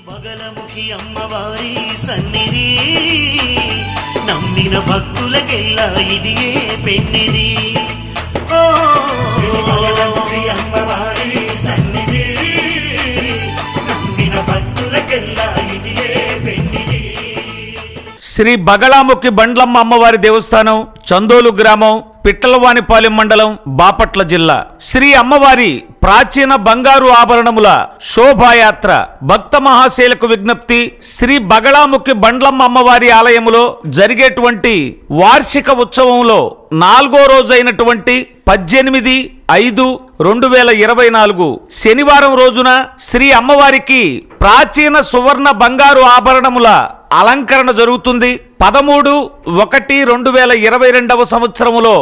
బగలముఖి అమ్మవారి సన్నిధి. నమ్మిన భక్తులకెల్లా ఇదియే పెన్నిది శ్రీ బగళాముఖి బండ్లమ్మ అమ్మవారి దేవస్థానం చందోలు గ్రామం పిట్టలవానిపాలెం మండలం బాపట్ల జిల్లా. శ్రీ అమ్మవారి ప్రాచీన బంగారు ఆభరణముల శోభాయాత్ర భక్త మహాశైలకు విజ్ఞప్తి శ్రీ బగళాముఖి బండ్లమ్మ అమ్మవారి ఆలయములో జరిగేటువంటి వార్షిక ఉత్సవంలో నాలుగో రోజైనటువంటి పద్దెనిమిది ఐదు రెండు వేల ఇరవై నాలుగు శనివారం రోజున శ్రీ అమ్మవారికి ప్రాచీన సువర్ణ బంగారు ఆభరణముల అలంకరణ జరుగుతుంది. పదమూడు ఒకటి రెండు వేల ఇరవై రెండవ సంవత్సరములో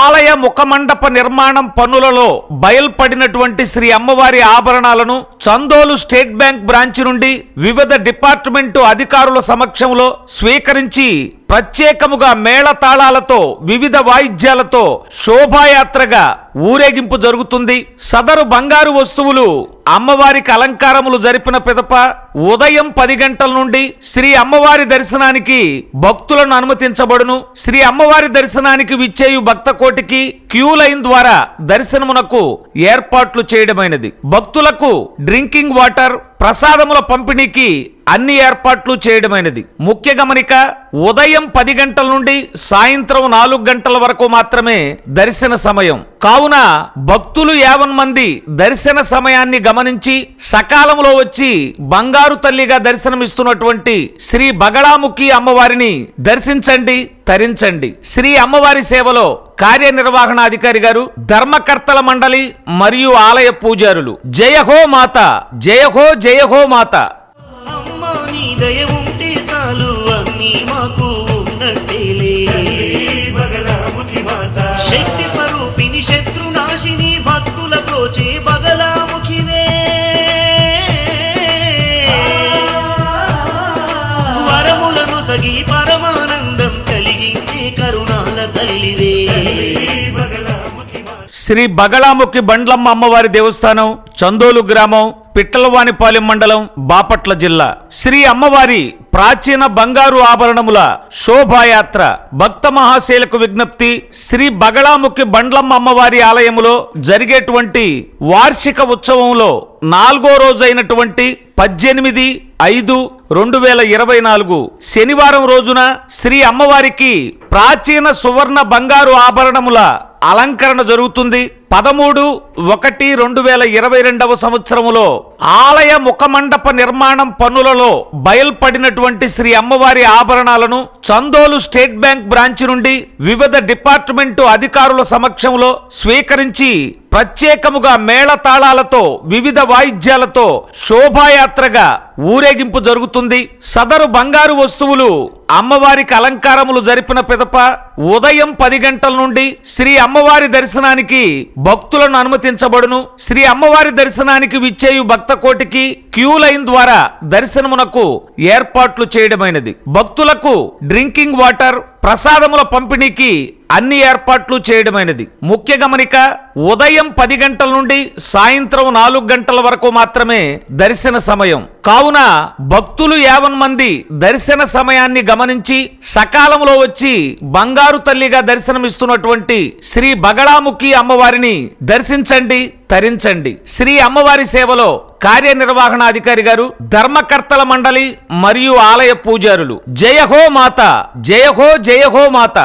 ఆలయ ముఖమండప నిర్మాణం పనులలో బయల్పడినటువంటి శ్రీ అమ్మవారి ఆభరణాలను చందోలు స్టేట్ బ్యాంక్ బ్రాంచ్ నుండి వివిధ డిపార్ట్మెంటు అధికారుల సమక్షంలో స్వీకరించి ప్రత్యేకముగా మేళతాళాలతో వివిధ వాయిద్యాలతో శోభాయాత్రగా ఊరేగింపు జరుగుతుంది. సదరు బంగారు వస్తువులు అమ్మవారికి అలంకారములు జరిపిన పిదప ఉదయం పది గంటల నుండి శ్రీ అమ్మవారి దర్శనానికి భక్తులను అనుమతించబడును. శ్రీ అమ్మవారి దర్శనానికి విచ్చేయు భక్త కోటికి క్యూ లైన్ ద్వారా దర్శనమునకు ఏర్పాట్లు చేయడమైనది. భక్తులకు డ్రింకింగ్ వాటర్ ప్రసాదముల పంపిణీకి అన్ని ఏర్పాట్లు చేయడమైనది. ముఖ్య గమనిక ఉదయం పది గంటల నుండి సాయంత్రం నాలుగు గంటల వరకు మాత్రమే దర్శన సమయం. కావున భక్తులు యావన్ మంది దర్శన సమయాన్ని గమనించి సకాలంలో వచ్చి బంగారు తల్లిగా దర్శనమిస్తున్నటువంటి శ్రీ బగళాముఖి అమ్మవారిని దర్శించండి తరించండి. శ్రీ అమ్మవారి సేవలో కార్యనిర్వహణాధికారి గారు ధర్మకర్తల మండలి మరియు ఆలయ పూజారులు. జయ హో మాత జయ హో జయ హో మాత. అమ్మ నీ దయ ఉంటే చాలు అన్నీ మాకు ఉన్నట్టేలే. బగలాముఖి మాత. శక్తి స్వరూపిణి శత్రునాశిని భక్తుల ప్రోచే పరమానందం కలిగించే కరుణాల తల్లివే శ్రీ బగళాముఖి బండ్లమ్మ అమ్మవారి దేవస్థానం చందోలు గ్రామం పిట్టలవానిపాలెం మండలం బాపట్ల జిల్లా. శ్రీ అమ్మవారి ప్రాచీన బంగారు ఆభరణముల శోభాయాత్ర భక్త మహాశైలకు విజ్ఞప్తి శ్రీ బగళాముఖి బండ్లమ్మ అమ్మవారి ఆలయములో జరిగేటువంటి వార్షిక ఉత్సవంలో నాలుగో రోజైనటువంటి పద్దెనిమిది ఐదు రెండు వేల ఇరవై నాలుగు శనివారం రోజున శ్రీ అమ్మవారికి ప్రాచీన సువర్ణ బంగారు ఆభరణముల అలంకరణ జరుగుతుంది. పదమూడు ఒకటి రెండు వేల ఇరవై రెండవ సంవత్సరములో ఆలయ ముఖమండప నిర్మాణం పనులలో బయల్పడినటువంటి శ్రీ అమ్మవారి ఆభరణాలను చందోలు స్టేట్ బ్యాంక్ బ్రాంచ్ నుండి వివిధ డిపార్ట్మెంటు అధికారుల సమక్షంలో స్వీకరించి ప్రత్యేకముగా మేళతాళాలతో వివిధ వాయిద్యాలతో శోభాయాత్రగా ఊరేగింపు జరుగుతుంది. సదరు బంగారు వస్తువులు అమ్మవారికి అలంకారములు జరిపిన పిదప ఉదయం పది గంటల నుండి శ్రీ అమ్మవారి దర్శనానికి భక్తులను అనుమతించబడును. శ్రీ అమ్మవారి దర్శనానికి విచ్చేయు భక్త కోటికి క్యూ లైన్ ద్వారా దర్శనమునకు ఏర్పాట్లు చేయడమైనది. భక్తులకు డ్రింకింగ్ వాటర్ ప్రసాదముల పంపిణీకి అన్ని ఏర్పాట్లు చేయడమైనది. ముఖ్య గమనిక ఉదయం పది గంటల నుండి సాయంత్రం నాలుగు గంటల వరకు మాత్రమే దర్శన సమయం. కావున భక్తులు యావన్ మంది దర్శన సమయాన్ని గమనించి సకాలంలో వచ్చి బంగారు తల్లిగా దర్శనమిస్తున్నటువంటి శ్రీ బగళాముఖి అమ్మవారిని దర్శించండి తరించండి. శ్రీ అమ్మవారి సేవలో కార్యనిర్వహణాధికారి గారు ధర్మకర్తల మండలి మరియు ఆలయ పూజారులు. జయ హో మాత జయ హో జయ హో మాత.